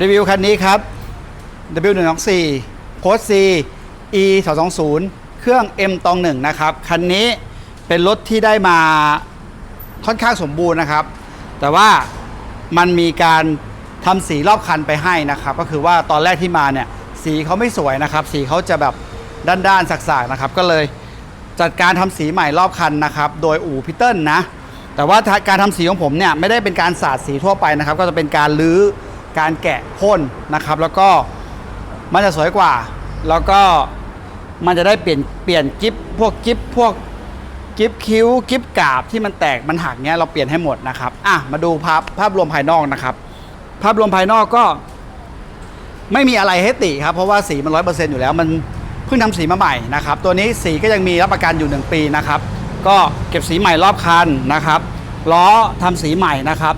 รีวิวคันนี้ครับ W124 โค้ด C E 220 เครื่อง M ตองหนึ่งนะครับ คันนี้เป็นรถที่ได้มาค่อนข้างสมบูรณ์นะครับ แต่ว่ามันมีการทำสีรอบคันไปให้นะครับ ก็คือว่าตอนแรกที่มาเนี่ย สีเขาไม่สวยนะครับ สีเขาจะแบบด้านๆสักๆนะครับ ก็เลยจัดการทำสีใหม่รอบคันนะครับ โดยอู่พิเติลนะ แต่ว่าการทำสีของผมเนี่ยไม่ได้เป็นการสาดสีทั่วไปนะครับ ก็จะเป็นการลื้อ การแกะพ่นนะครับ แล้วก็มันจะสวยกว่า แล้วก็มันจะได้เปลี่ยนเปลี่ยนกิฟพวกกิฟพวกกิฟคิ้วกิฟกาบที่มันแตกมันหักเนี้ยเราเปลี่ยนให้หมดนะครับอะมาดูภาพภาพรวมภายนอกนะครับ ภาพรวมภายนอกก็ ไม่มีอะไรให้ติครับ เพราะว่าสีมันร้อยเปอร์เซ็นต์อยู่แล้ว มันเพิ่งทำสีมาใหม่นะครับ ตัวนี้สีก็ยังมีรับประกันอยู่ 1 ปีนะครับ ก็เก็บสีใหม่รอบคันนะครับล้อทำสีใหม่นะครับ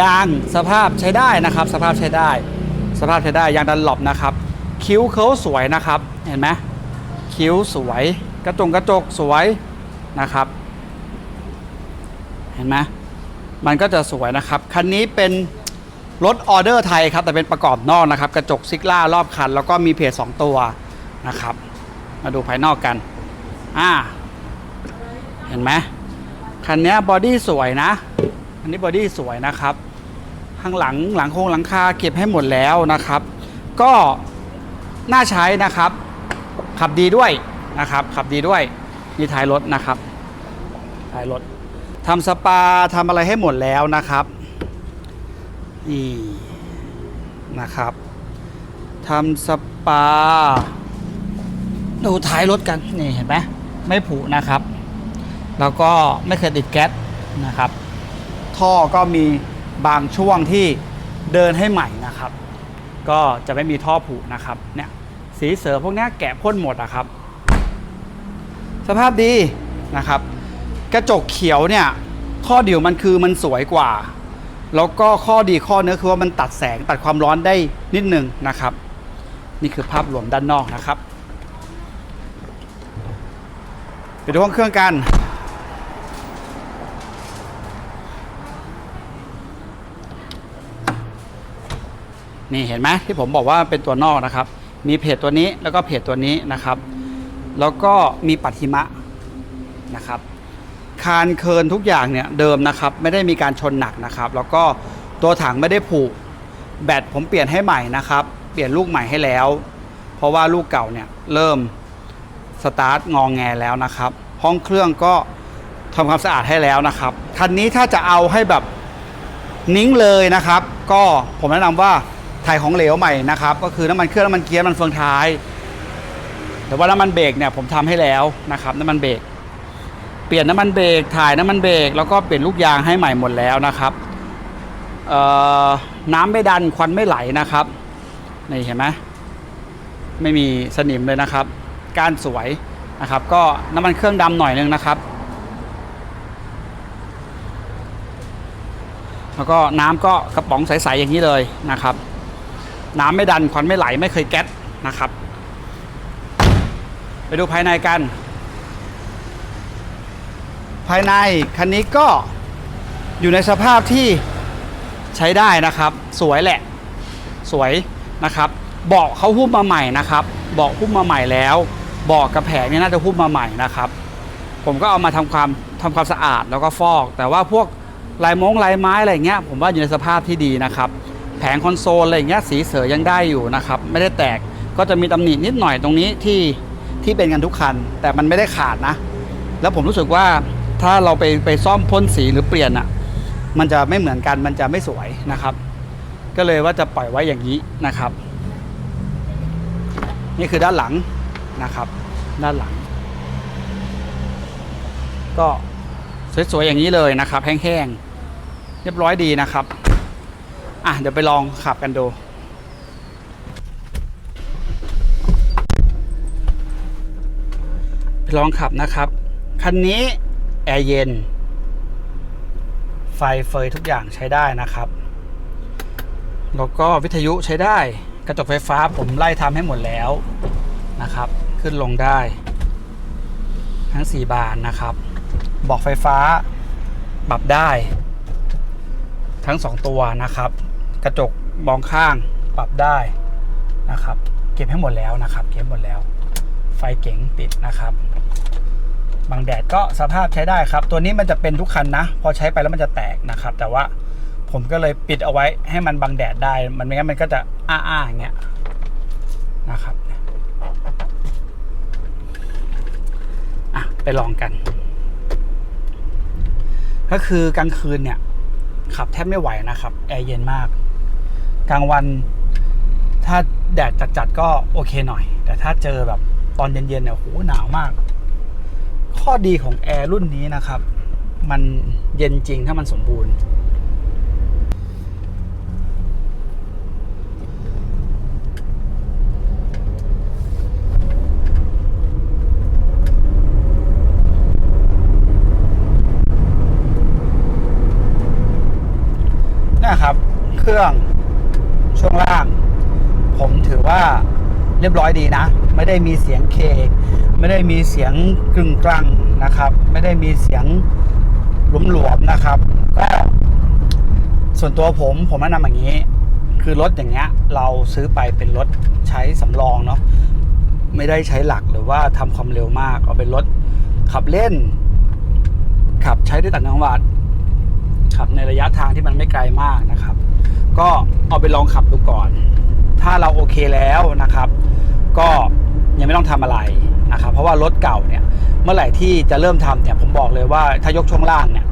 ยางสภาพใช้ได้นะครับ สภาพใช้ได้ สภาพใช้ได้ยางดันหลบนะครับ คิ้วเขาสวยนะครับ เห็นไหมคิ้วสวย กระจงกระจกสวยนะครับ เห็นไหมมันก็จะสวยนะครับ คันนี้เป็นรถออเดอร์ไทยครับ แต่เป็นประกอบนอกนะครับ กระจกซิกล่ารอบคัน แล้วก็มีเพจ2ตัวนะครับ มาดูภายนอกกัน อ่า เห็นไหมคันนี้บอดี้สวยนะ อันนี้บอดี้สวยนะครับ ข้างหลังหลังโครงหลังคาเก็บให้หมดแล้วนะครับ ก็น่าใช้นะครับ ขับดีด้วยนะครับ ขับดีด้วยนี่ท้ายรถนะครับท้ายรถทำสปาทำอะไรให้หมดแล้วนะครับนี่นะครับทำสปา ดูท้ายรถกันนี่เห็นไหมไม่ผุนะครับ แล้วก็ไม่เคยติดแก๊สนะครับ ท่อก็มี บางช่วงที่เดินให้ใหม่นะครับ ก็จะไม่มีท่อผุนะครับเนี่ยสีเสือพวกนี้แกะพ่นหมดนะครับ สภาพดีนะครับ กระจกเขียวเนี่ยข้อดีของมันคือมันสวยกว่า แล้วก็ข้อดีข้อเนื้อคือว่ามันตัดแสงตัดความร้อนได้นิดหนึ่งนะครับ นี่คือภาพรวมด้านนอกนะครับไปดูห้องเครื่องกัน นี่เห็นไหมที่ผมบอกว่าเป็นตัวนอกนะครับ มีเพจตัวนี้แล้วก็เพจตัวนี้นะครับ แล้วก็มีปัดหิมะนะครับคานเคินทุกอย่างเนี่ยเดิมนะครับ ไม่ได้มีการชนหนักนะครับ แล้วก็ตัวถังไม่ได้ผุแบตผมเปลี่ยนให้ใหม่นะครับ เปลี่ยนลูกใหม่ให้แล้ว เพราะว่าลูกเก่าเนี่ยเริ่มสตาร์ทงองแงแล้วนะครับ ห้องเครื่องก็ทำความสะอาดให้แล้วนะครับคันนี้ถ้าจะเอาให้แบบนิ้งเลยนะครับ ก็ผมแนะนำว่า ถ่ายของเหลวใหม่นะครับ ก็คือน้ำมันเครื่องน้ำมันเกียร์น้ำมันเฟืองท้าย แต่ว่าน้ำมันเบรกเนี่ยผมทำให้แล้วนะครับน้ำมันเบรกเปลี่ยนน้ำมันเบรกถ่ายน้ำมันเบรกแล้วก็เปลี่ยนลูกยางให้ใหม่หมดแล้วนะครับน้ำไม่ดันควันไม่ไหลนะครับนี่เห็นไหมไม่มีสนิมเลยนะครับก้านสวยนะครับ ก็น้ำมันเครื่องดำหน่อยนึงนะครับ แล้วก็น้ำก็กระป๋องใสๆอย่างนี้เลยนะครับ น้ำไม่ดันควันไม่ไหลไม่เคยแก๊สนะครับ ไปดูภายในกัน ภายในคันนี้ก็อยู่ในสภาพที่ใช้ได้นะครับ สวยแหละ สวยนะครับเบาะเขาหุ้มมาใหม่นะครับเบาะหุ้มมาใหม่แล้วเบาะกระแผงเนี่ยน่าจะหุ้มมาใหม่นะครับ ผมก็เอามาทำความทำความสะอาดแล้วก็ฟอก แต่ว่าพวกลายมงลายไม้อะไรเงี้ย ผมว่าอยู่ในสภาพที่ดีนะครับ แผงคอนโซลอะไรเงี้ยสีเสือยังได้อยู่นะครับไม่ได้แตกก็จะมีตำหนินิดหน่อยตรงนี้ที่ที่เป็นกันทุกคัน แต่มันไม่ได้ขาดนะ แล้วผมรู้สึกว่าถ้าเราไปไปซ่อมพ่นสีหรือเปลี่ยนอะ่ะมันจะไม่เหมือนกันมันจะไม่สวยนะครับ ก็เลยว่าจะปล่อยไว้อย่างนี้นะครับ นี่คือด้านหลังนะครับ ด้านหลัง ก็สวยๆอย่างนี้เลยนะครับ แห้งๆเรียบร้อยดีนะครับ อะเดี๋ยวไปลองขับกันดูไปลองขับนะครับ คันนี้แอร์เย็น ไฟเฟยทุกอย่างใช้ได้นะครับ แล้วก็วิทยุใช้ได้ กระจกไฟฟ้าผมไล่ทำให้หมดแล้วนะครับ ขึ้นลงได้ ทั้ง 4 บานนะครับ บอกไฟฟ้าปรับได้ ทั้ง 2 ตัวนะครับ กระจกมองข้างปรับได้นะครับ เก็บให้หมดแล้วนะครับ เก็บหมดแล้ว ไฟเก๋งติดนะครับบังแดดก็สภาพใช้ได้ครับ ตัวนี้มันจะเป็นทุกคันนะ พอใช้ไปแล้วมันจะแตกนะครับ แต่ว่าผมก็เลยปิดเอาไว้ให้มันบังแดดได้ มันไม่งั้นมันก็จะอ้าๆอย่างเงี้ยนะครับอะไปลองกัน ก็คือกลางคืนเนี่ยขับแทบไม่ไหวนะครับ แอร์เย็นมาก กลางวัน ถ้าแดดจัดๆก็โอเคหน่อย แต่ถ้าเจอแบบตอนเย็นๆเนี่ยโหหนาวมาก ข้อดีของแอร์รุ่นนี้นะครับ มันเย็นจริงถ้ามันสมบูรณ์ นะครับ เครื่อง ช่วงล่าง ผมถือว่าเรียบร้อยดีนะ ไม่ได้มีเสียงเค ไม่ได้มีเสียงกึ่งกลังนะครับ ไม่ได้มีเสียงหลวมๆนะครับก็ส่วนตัวผมผมแนะนำอย่างนี้ คือรถอย่างเงี้ยเราซื้อไปเป็นรถใช้สำรองเนาะไม่ได้ใช้หลักหรือว่าทำความเร็วมาก เอาเป็นรถขับเล่น ขับใช้ได้ต่างจังหวัดขับในระยะทางที่มันไม่ไกลมากนะครับ ก็เอาไปลองขับดูก่อน ถ้าเราโอเคแล้วนะครับ ก็ยังไม่ต้องทำอะไรนะครับ เพราะว่ารถเก่าเนี่ยเมื่อไหร่ที่จะเริ่มทำเนี่ยผมบอกเลยว่าถ้ายกช่วงล่างเนี่ย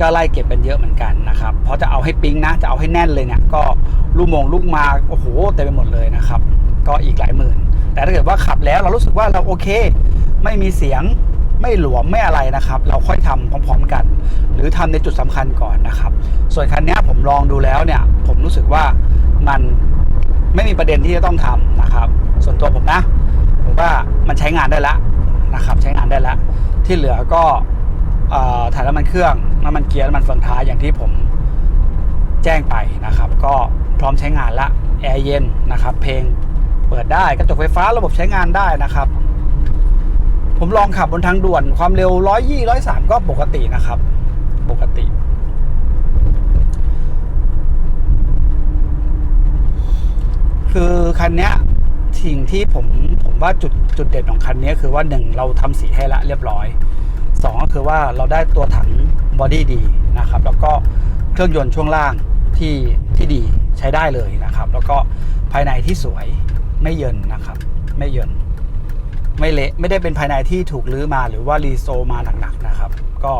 ก็ไล่เก็บกันเยอะเหมือนกันนะครับ เพราะจะเอาให้ปิ๊งนะ จะเอาให้แน่นเลยเนี่ยก็ลูกมงลูกมาโอ้โหเต็มไปหมดเลยนะครับ ก็อีกหลายหมื่น แต่ถ้าเกิดว่าขับแล้วเรารู้สึกว่าเราโอเค ไม่มีเสียง ไม่หลวมไม่อะไรนะครับ เราค่อยทำพร้อมๆกัน หรือทำในจุดสำคัญก่อนนะครับ ส่วนคันนี้ผมลองดูแล้วเนี่ย ผมรู้สึกว่ามันไม่มีประเด็นที่จะต้องทำนะครับ ส่วนตัวผมนะ ผมว่ามันใช้งานได้แล้วนะครับ ใช้งานได้แล้ว ที่เหลือก็ถ่ายน้ำมันเครื่องน้ำมันเกียร์น้ำมันเฟืองท้ายอย่างที่ผมแจ้งไปนะครับ ก็พร้อมใช้งานละแอร์เย็นนะครับ เพลงเปิดได้กระจกไฟฟ้าระบบใช้งานได้นะครับ ผมลองขับบนทางด่วนความเร็ว120 103ก็ปกตินะครับ ปกติคือคันนี้สิ่งที่ผมผมว่าจุดจุดเด่นของคันนี้คือว่าหนึ่งเราทำสีให้ละเรียบร้อยสองก็คือว่าเราได้ตัวถังบอดี้ดีนะครับ แล้วก็เครื่องยนต์ช่วงล่างที่ที่ดีใช้ได้เลยนะครับ แล้วก็ภายในที่สวยไม่เยินนะครับ ไม่เยิน ไม่เละไม่ได้เป็นภายในที่ถูกรื้อมาหรือว่ารีโซมาหนักๆนะครับ ก็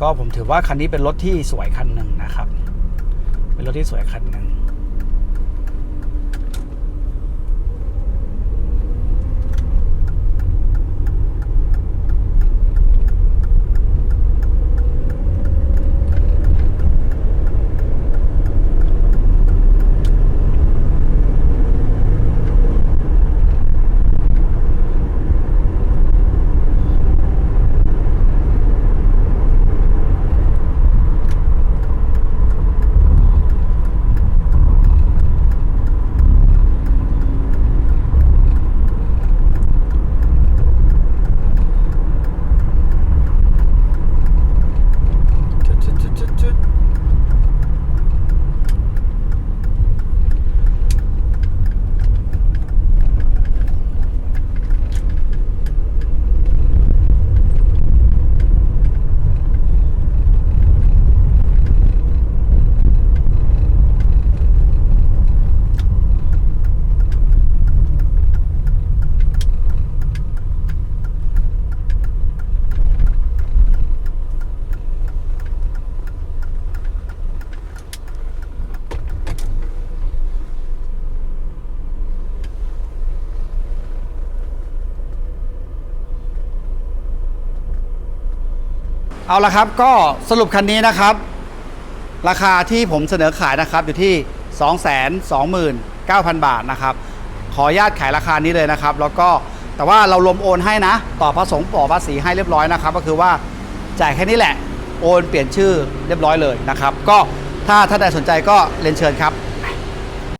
ก็ผมถือว่าคันนี้เป็นรถที่สวยคันหนึ่งนะครับ เป็นรถที่สวยคันหนึ่ง เอาละครับก็สรุปคันนี้นะครับ ราคาที่ผมเสนอขายนะครับอยู่ที่ 229,000 บาทนะครับ ขออนุญาตขายราคานี้เลยนะครับ แล้วก็แต่ว่าเรารวมโอนให้นะ ต่อผสมต่อภาษีให้เรียบร้อยนะครับ ก็คือว่าจ่ายแค่นี้แหละ โอนเปลี่ยนชื่อเรียบร้อยเลยนะครับ ก็ถ้าท่านใดสนใจก็เรียนเชิญครับ